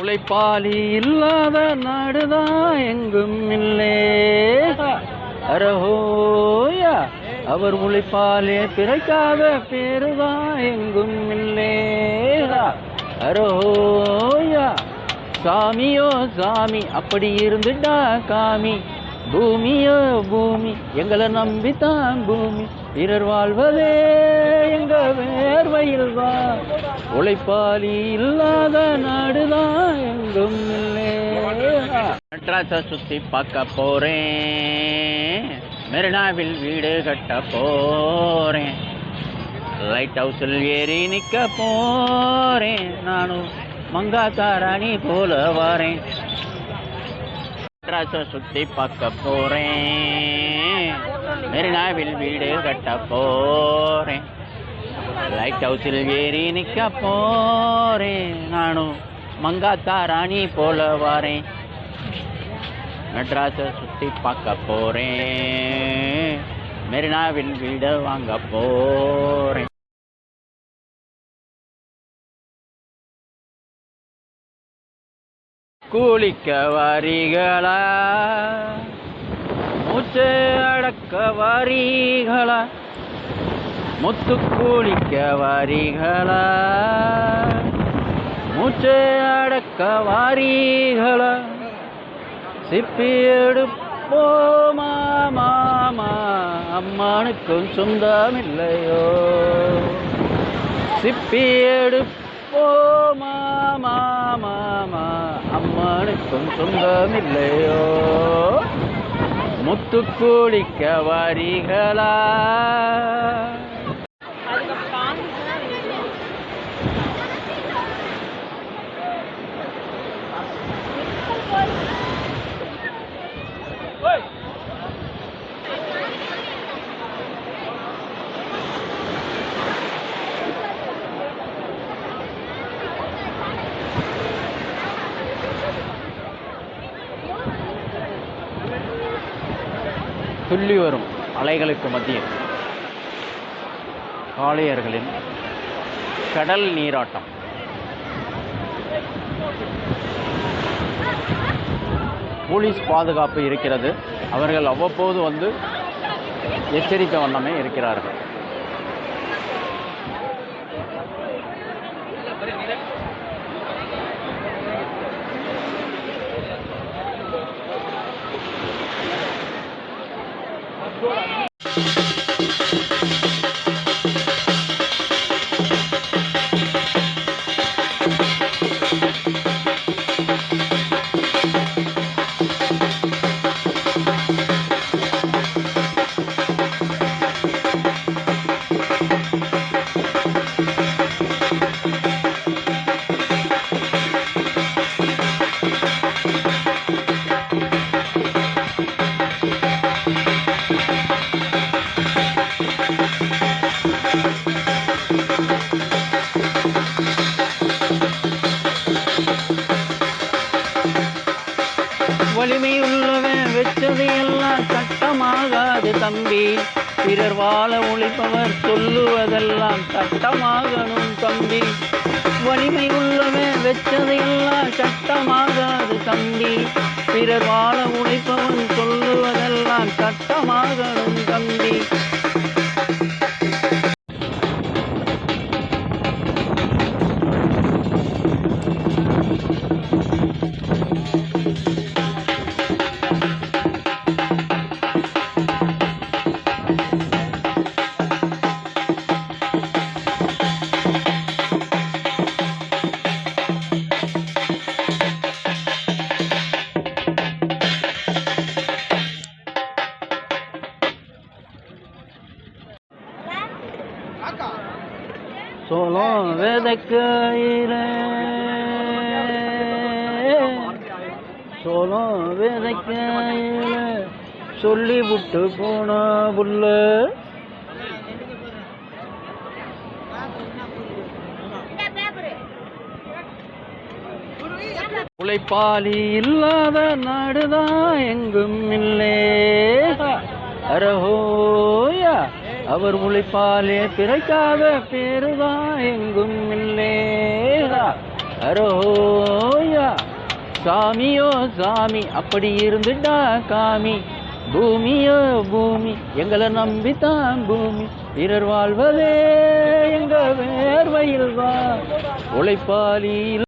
உழைப்பாளி இல்லாத நாடுதான் எங்கும் இல்லே. அரஹோயா அவர் உழைப்பாலே பிறக்காத பேருதான் எங்கும் இல்லே. அரஹோயா சாமியோ சாமி அப்படி இருந்துட்டா காமி. பூமியோ பூமி எங்களை நம்பித்தான் பூமி. பிறர் வாழ்வதே எங்க வேர்வையில் தான் உழைப்பாளி இல்லாத நாடுதான் எங்கும் இல்லை மெட்ராஸை சுத்தி பார்க்க போறேன். மெரினாவில் வீடு கட்ட போறேன். லைட் ஹவுஸில் ஏறி நிற்க போறேன். நானும் மங்காத்தாராணி போல வரேன். மெட்ராஸை சுத்தி பார்க்க போறேன். மெரினாவில் வீடு கட்ட போறேன். லைட் ஹவுஸில் ஏறி நிற்க போறேன். நானும் மங்காத்தா ராணி போல வாரேன். மெட்ராஸை சுற்றி பார்க்க போறேன். மெரினாவின் வீடு வாங்க போறேன். கூலிக்க வாரிகளா? மூச்சு அடக்க வாரிகளா? முத்து கூலிக்க வாரிகளா? மூச்சு அடக்க வாரிகளா சிப்பி எடுப்போமா மாமா அம்மானுக்கும் சொந்தம் இல்லையோ சிப்பி எடுப்போமா மாமா அம்மானுக்கும் சொந்தமில்லையோ. முத்து கூலிக்க வாரிகளா துள்ளி வரும் அலைகளுக்கு மத்தியில். காளையர்களின் கடல் நீராட்டம். போலீஸ் பாதுகாப்பு இருக்கிறது. அவர்கள் அவ்வப்போது வந்து எச்சரித்த வண்ணமே இருக்கிறார்கள். தம்பி பிறர் வாழ உழைப்பவர் சொல்லுவதெல்லாம் சட்டமாகணும் தம்பி. வலிமை உள்ளவன் வெச்சது எல்லாம் சட்டமாகாது தம்பி. பிறர் வாழ உழைப்பவன் சொல்லுவதெல்லாம் சட்டமாகணும் தம்பி. சோளம் விதைக்கையில சோளம் விதைக்கையில சொல்லி விட்டு போன புல்ல. உழைப்பாளி இல்லாத நாடுதான் எங்கும் இல்லே. அரஹோயா அவர் உழைப்பாலே பிறக்காத பேருதான் எங்கும் இல்லே. அரோயா சாமியோ சாமி. அப்படி இருந்துட்டா காமி. பூமியோ பூமி. எங்களை நம்பித்தான் பூமி. பிறர் வாழ்வதே எங்க வேர்வையில் தான் உழைப்பாளி